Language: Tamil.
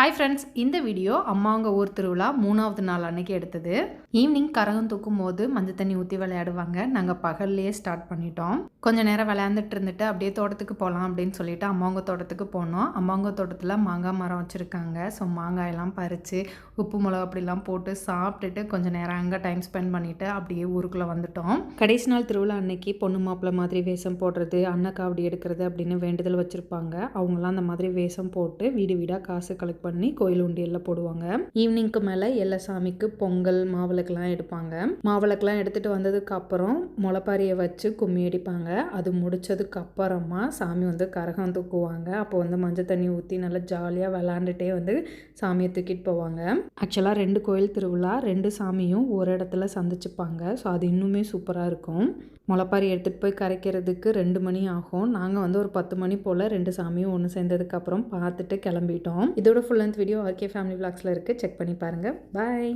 ஹாய் ஃப்ரெண்ட்ஸ் இந்த வீடியோ அம்மாங்க ஊர் திருவிழா மூணாவது நாள் அன்னைக்கு எடுத்தது. ஈவினிங் கரகம் தூக்கும் போது மஞ்சள் தண்ணி ஊற்றி விளையாடுவாங்க. நாங்கள் பகல்லையே ஸ்டார்ட் பண்ணிட்டோம். கொஞ்சம் நேரம் விளையாண்டுட்டு இருந்துட்டு அப்படியே தோட்டத்துக்கு போகலாம் அப்படின்னு சொல்லிட்டு அம்மாங்க தோட்டத்துக்கு போனோம். அம்மாங்க தோட்டத்தில் மாங்காய் மரம் வச்சுருக்காங்க. ஸோ மாங்காயெல்லாம் பறித்து உப்பு மிளகா அப்படிலாம் போட்டு சாப்பிட்டுட்டு கொஞ்சம் நேரம் அங்கே டைம் ஸ்பெண்ட் பண்ணிவிட்டு அப்படியே ஊருக்குள்ளே வந்துட்டோம். கடைசி நாள் திருவிழா அன்னைக்கு பொண்ணு மாப்பிள்ளை மாதிரி வேஷம் போடுறது அன்னக்காவடி எடுக்கிறது அப்படின்னு வேண்டுதல் வச்சுருப்பாங்க. அவங்களாம் அந்த மாதிரி வேஷம் போட்டு வீடு வீடாக காசு கலெக்ட் பண்ணி கோயில் உண்டியலில் போடுவாங்க. ஈவினிங்க்கு மேலே எல்லா சாமிக்கு பொங்கல் மாவிளக்கெல்லாம் எடுப்பாங்க. மாவிளக்கெல்லாம் எடுத்துகிட்டு வந்ததுக்கு அப்புறம் முளைப்பாரியை வச்சு கும்மி அடிப்பாங்க. அது முடிச்சதுக்கு அப்புறமா சாமி வந்து கரகம் தூக்குவாங்க. அப்போ வந்து மஞ்சள் தண்ணி ஊற்றி நல்லா ஜாலியாக விளாண்டுட்டே வந்து சாமியை தூக்கிட்டு போவாங்க. ஆக்சுவலாக ரெண்டு கோயில் திருவிழா ரெண்டு சாமியும் ஒரு இடத்துல சந்திச்சுப்பாங்க. ஸோ அது இன்னுமே சூப்பராக இருக்கும். முளைப்பாரி எடுத்துகிட்டு போய் கரைக்கிறதுக்கு ரெண்டு மணி ஆகும். நாங்கள் வந்து ஒரு பத்து மணி போல் ரெண்டு சாமியும் ஒன்று சேர்ந்ததுக்கப்புறம் பார்த்துட்டு கிளம்பிட்டோம். இதோட full length video RK family விளாக்ஸில் இருக்குது செக் பண்ணி பாருங்கள் பாய்